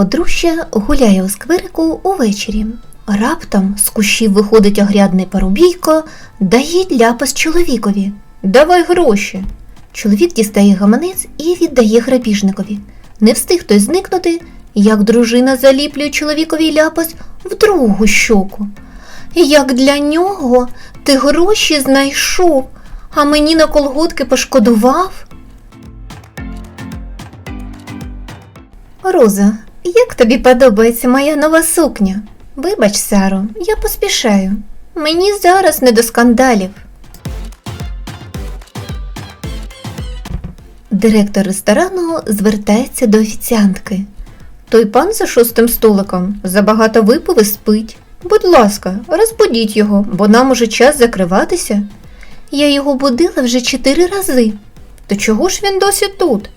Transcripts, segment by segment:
Подружжя гуляє у скверику увечері. Раптом з кущів виходить огрядний парубійко, дає ляпас чоловікові. Давай гроші. Чоловік дістає гаманець і віддає грабіжникові. Не встиг той зникнути, як дружина заліплює чоловікові ляпас в другу щоку. Як для нього ти гроші знайшов, а мені на колготки пошкодував? Роза, як тобі подобається моя нова сукня? Вибач, Саро, я поспішаю. Мені зараз не до скандалів. Директор ресторану звертається до офіціантки. Той пан за шостим столиком забагато випив і спить. Будь ласка, розбудіть його, бо нам уже час закриватися. Я його будила вже чотири рази. То чого ж він досі тут?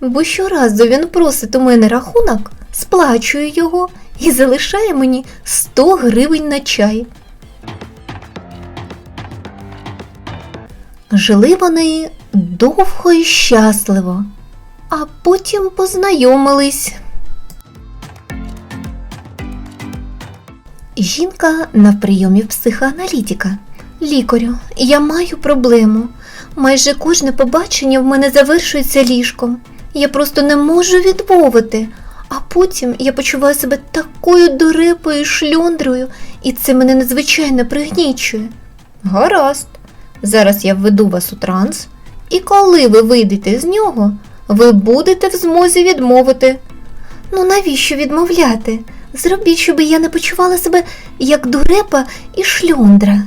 Бо щоразу він просить у мене рахунок, сплачує його і залишає мені 100 гривень на чай. Жили вони довго і щасливо, а потім познайомились. Жінка на прийомі психоаналітика. Лікарю, я маю проблему. Майже кожне побачення в мене завершується ліжком. Я просто не можу відмовити. А потім я почуваю себе такою дурепою і шльондрою, і це мене надзвичайно пригнічує. Гаразд. Зараз я введу вас у транс, і коли ви вийдете з нього, ви будете в змозі відмовити. Ну навіщо відмовляти? Зробіть, щоб я не почувала себе як дурепа і шльондра.